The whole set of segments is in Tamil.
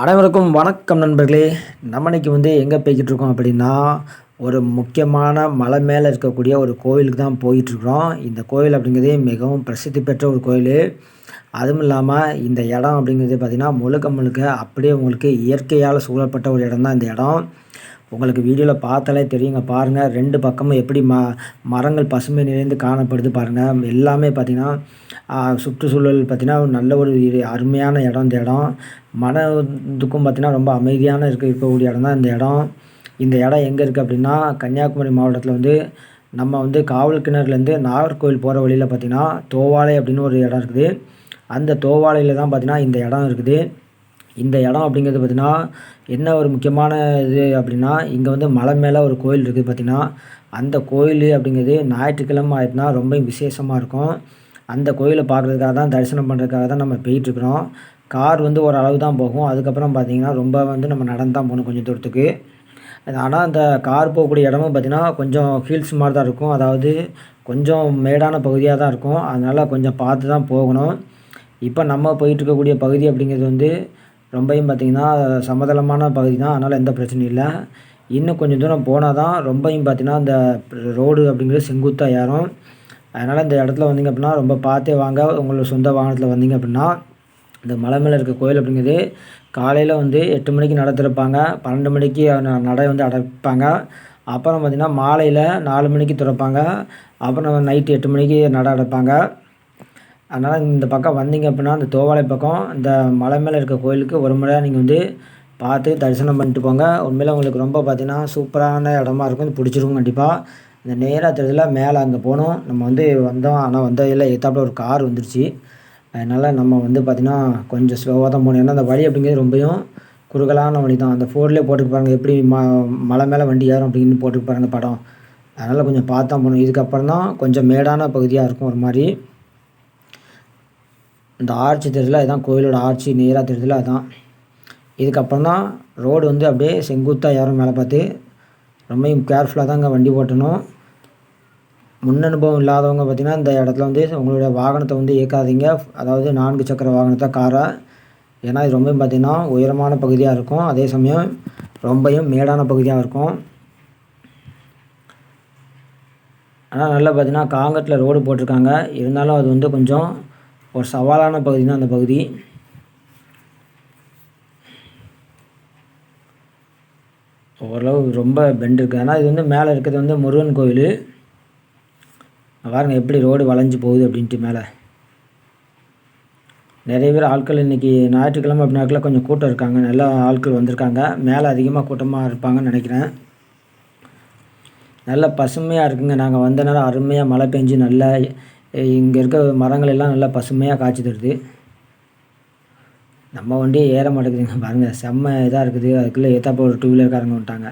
அனைவருக்கும் வணக்கம் நண்பர்களே. நம்ம வந்து எங்கே போய்கிட்டு இருக்கோம் அப்படின்னா ஒரு முக்கியமான மலை மேலே இருக்கக்கூடிய ஒரு கோயிலுக்கு தான் போயிட்டுருக்குறோம் இந்த கோயில் அப்படிங்கிறதே மிகவும் பிரசித்தி பெற்ற ஒரு கோயில். அதுவும் இல்லாமல் இந்த இடம் அப்படிங்கிறது பார்த்திங்கன்னா முழுக்க முழுக்க அப்படியே உங்களுக்கு இயற்கையால் சூழப்பட்ட ஒரு இடம் தான் இந்த இடம். உங்களுக்கு வீடியோவில் பார்த்தாலே தெரியுங்க பாருங்கள் ரெண்டு பக்கமும் எப்படி ம மரங்கள் பசுமை நிறைந்து காணப்படுது பாருங்கள் எல்லாமே பார்த்திங்கன்னா சுற்றுச்சூழல் பார்த்திங்கன்னா ஒரு நல்ல ஒரு அருமையான இடம் இந்த இடம். மனதுக்கும் பார்த்திங்கன்னா ரொம்ப அமைதியான இருக்க இருக்கக்கூடிய இடம் தான் இந்த இடம். இந்த இடம் எங்கே இருக்குது அப்படின்னா கன்னியாகுமரி மாவட்டத்தில் வந்து நம்ம வந்து காவல் கிணறுலேருந்து நாகர்கோவில் போகிற வழியில் பார்த்திங்கன்னா தோவாலை அப்படின்னு ஒரு இடம் இருக்குது. அந்த தோவாலையில் தான் பார்த்திங்கன்னா இந்த இடம் இருக்குது. இந்த இடம் அப்படிங்கிறது பார்த்திங்கன்னா என்ன ஒரு முக்கியமான இது அப்படின்னா இங்கே வந்து மலை மேலே ஒரு கோயில் இருக்குது பார்த்திங்கன்னா அந்த கோயில் அப்படிங்கிறது ஞாயிற்றுக்கிழமை ஆயிட்டுனா ரொம்ப விசேஷமாக இருக்கும். அந்த கோயிலை பார்க்குறதுக்காக தான் தரிசனம் பண்ணுறதுக்காக தான் நம்ம போயிட்டுருக்குறோம் கார் வந்து ஒரு அளவு தான் போகும். அதுக்கப்புறம் பார்த்திங்கன்னா ரொம்ப வந்து நம்ம நடந்து தான் போகணும் கொஞ்சம் தூரத்துக்கு. ஆனால் அந்த கார் போகக்கூடிய இடமும் பார்த்திங்கன்னா கொஞ்சம் ஹில்ஸ் மாதிரி தான் இருக்கும். அதாவது கொஞ்சம் மேடான பகுதியாக தான் இருக்கும். அதனால் கொஞ்சம் பார்த்து தான் போகணும். இப்போ நம்ம போயிட்டு இருக்கக்கூடிய பகுதி அப்படிங்கிறது வந்து ரொம்பையும் பார்த்திங்கன்னா சமதளமான பகுதி தான். அதனால் எந்த பிரச்சனையும் இல்லை. இன்னும் கொஞ்சம் தூரம் போனால் தான் ரொம்பவும் பார்த்திங்கன்னா இந்த ரோடு அப்படிங்கிறது செங்குத்தாக ஏறும். அதனால் இந்த இடத்துல வந்தீங்க அப்படின்னா ரொம்ப பார்த்தே வாங்க. உங்களோட சொந்த வாகனத்தில் வந்தீங்க அப்படின்னா இந்த மலை மேலே இருக்க கோயில் அப்படிங்கிறது காலையில் வந்து எட்டு மணிக்கு நட திறப்பாங்க. பன்னெண்டு மணிக்கு ந- நடை வந்து அடைப்பாங்க. அப்புறம் பார்த்திங்கன்னா மாலையில் நாலு மணிக்கு திறப்பாங்க. அப்புறம் நைட்டு எட்டு மணிக்கு நடை அடைப்பாங்க. அதனால் இந்த பக்கம் வந்தீங்க அப்படின்னா அந்த தோவாலை பக்கம் இந்த மலை மேலே இருக்க கோயிலுக்கு ஒரு முறையாக நீங்கள் வந்து பார்த்து தரிசனம் பண்ணிட்டு போங்க. உண்மையில் உங்களுக்கு ரொம்ப பார்த்தீங்கன்னா சூப்பரான இடமா இருக்கும். இது பிடிச்சிருக்கும் கண்டிப்பாக இந்த நேராக தெரிஞ்சதில் மேலே அங்கே போனோம். நம்ம வந்து வந்தோம். ஆனால் வந்ததில் எத்தாப்புல ஒரு கார் வந்துருச்சு. அதனால் நம்ம வந்து பார்த்திங்கன்னா கொஞ்சம் ஸ்லோவாக தான் போகணும் ஏன்னா அந்த வழி அப்படிங்கிறது ரொம்பவும் குறுகலான வழி தான். அந்த ஃபோர்லேயே போட்டுட்டு பாருங்க. எப்படி ம மலை மேலே வண்டி ஏறும் அப்படின்னு போட்டுட்டு பாருங்க அந்த படம். அதனால் கொஞ்சம் பார்த்து தான் போகணும் இதுக்கப்புறம் தான் கொஞ்சம் மேடான பகுதியாக இருக்கும் ஒரு மாதிரி. இந்த ஆர்ச்சி தெரியுதுல அதுதான் கோயிலோட ஆர்ச்சி நேராக தெரியுதுல அதுதான். இதுக்கப்புறம் தான் ரோடு வந்து அப்படியே செங்குத்தாக யாரும் மேலே பார்த்து ரொம்பவும் கேர்ஃபுல்லாக தான் வண்டி ஓட்டணும். முன் அனுபவம் இல்லாதவங்க பார்த்திங்கன்னா இந்த இடத்துல வந்து உங்களுடைய வாகனத்தை வந்து இயக்காதீங்க. அதாவது நான்கு சக்கர வாகனத்தை காரை. ஏன்னா இது ரொம்பவும் பார்த்திங்கன்னா உயரமான பகுதியாக இருக்கும். அதே சமயம் ரொம்பவும் மேடான பகுதியாக இருக்கும். ஆனால் நல்லா பார்த்தீங்கன்னா காங்கட்டில் ரோடு போட்டிருக்காங்க. இருந்தாலும் அது வந்து கொஞ்சம் ஒரு சவாலான பகுதி தான் அந்த பகுதி. ஓரளவு ரொம்ப பெண்ட் இருக்குது ஆனால் இது வந்து மேலே இருக்கிறது வந்து முருகன் கோவில் பாருங்கள் எப்படி ரோடு வளைஞ்சு போகுது அப்படின்ட்டு மேலே. நிறைய பேர் ஆட்கள் இன்றைக்கி ஞாயிற்றுக்கிழமை அப்படின்னாக்கில் கொஞ்சம் கூட்டம் இருக்காங்க. நல்லா ஆட்கள் வந்திருக்காங்க. மேலே அதிகமாக கூட்டமாக இருப்பாங்கன்னு நினைக்கிறேன். நல்ல பசுமையாக இருக்குங்க. நாங்கள் வந்த நேரம் அருமையாக மழை பெஞ்சு நல்லா இங்கே இருக்க மரங்கள் எல்லாம் நல்லா பசுமையாக காய்ச்சி தருது. நம்ம வண்டியே ஏற மாட்டேங்குதுங்க. பாருங்கள் செம்ம இதாக இருக்குது. அதுக்குள்ளே ஏத்தாப்ப ஒரு டூ வீலர்காரங்க வந்துட்டாங்க.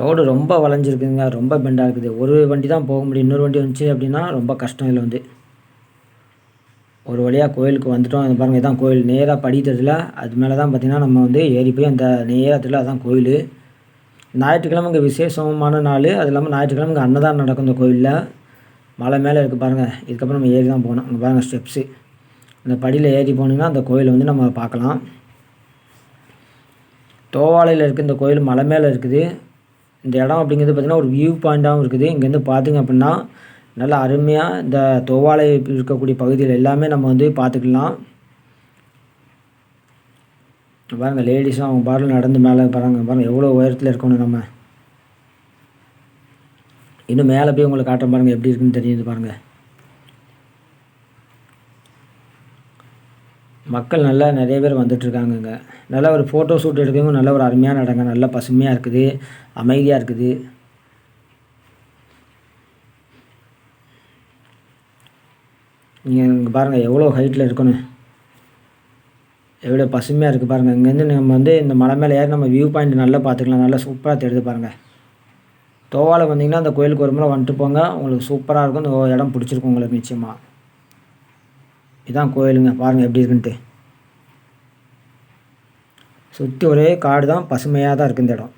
ரோடு ரொம்ப வளைஞ்சிருக்குதுங்க. ரொம்ப பெண்டாக இருக்குது. ஒரு வண்டி தான் போக முடியும். இன்னொரு வண்டி வந்துச்சு அப்படின்னா ரொம்ப கஷ்டம் இதில் வந்து. ஒரு வழியாக கோயிலுக்கு வந்துட்டோம். அது பாருங்கள் இதான் கோயில். நேராக படிக்கிறதுல அது மேலே தான் பார்த்திங்கன்னா நம்ம வந்து ஏறி போய் அந்த நேரத்தில் அதான் கோயில். ஞாயிற்றுக்கிழமை இங்கே விசேஷமான நாள். அது இல்லாமல் ஞாயிற்றுக்கிழமை இங்கே அன்னதானம் நடக்கும் இந்த கோயிலில். மலை மேலே இருக்குது பாருங்கள் இதுக்கப்புறம் நம்ம ஏறி தான் போகணும். அங்கே பாருங்கள் ஸ்டெப்ஸு. அந்த படியில் ஏறி போனீங்கன்னா அந்த கோயிலை வந்து நம்ம பார்க்கலாம். தோவாலையில் இருக்க இந்த கோயில் மலை மேலே இருக்குது. இந்த இடம் அப்படிங்கிறது பார்த்திங்கன்னா ஒரு வியூ பாயிண்ட்டாகவும் இருக்குது. இங்கேருந்து பார்த்திங்க அப்படின்னா நல்லா அருமையாக இந்த தோவாலை இருக்கக்கூடிய பகுதியில் எல்லாமே நம்ம வந்து பார்த்துக்கலாம். பாருங்கள் லேடிஸும் அவங்க பாட்டில் நடந்து மேலே பாருங்க பாருங்கள் எவ்வளோ உயரத்தில் இருக்கணும் நம்ம. இன்னும் மேலே போய் உங்களுக்கு காட்டுற பாருங்கள் எப்படி இருக்குன்னு தெரியுது பாருங்கள் மக்கள் நல்லா நிறைய பேர் வந்துட்டுருக்காங்க நல்லா ஒரு ஃபோட்டோ ஷூட் எடுக்கவும் நல்ல ஒரு அருமையான இடங்க. நல்லா பசுமையாக இருக்குது அமைதியாக இருக்குது. நீங்கள் பாருங்கள் எவ்வளோ ஹைட்டில் இருக்கணும். எவ்வளோ பசுமையாக இருக்குது பாருங்கள் இங்கேருந்து நம்ம வந்து இந்த மலை மேலே ஏறி நம்ம வியூ பாயிண்ட் நல்லா பார்த்துக்கலாம். நல்லா சூப்பராக தெரியுது பாருங்கள் தோவாவில் வந்தீங்கன்னா அந்த கோயிலுக்கு ஒரு முறை வந்துட்டு போங்க. உங்களுக்கு சூப்பராக இருக்கும். இந்த இடம் பிடிச்சிருக்கும் உங்களுக்கு நிச்சயமாக இதான் கோயிலுங்க. பாருங்கள் எப்படி இருக்குன்ட்டு. சுற்றி ஒரே காடு தான் பசுமையாக தான் இருக்குது இந்த இடம்.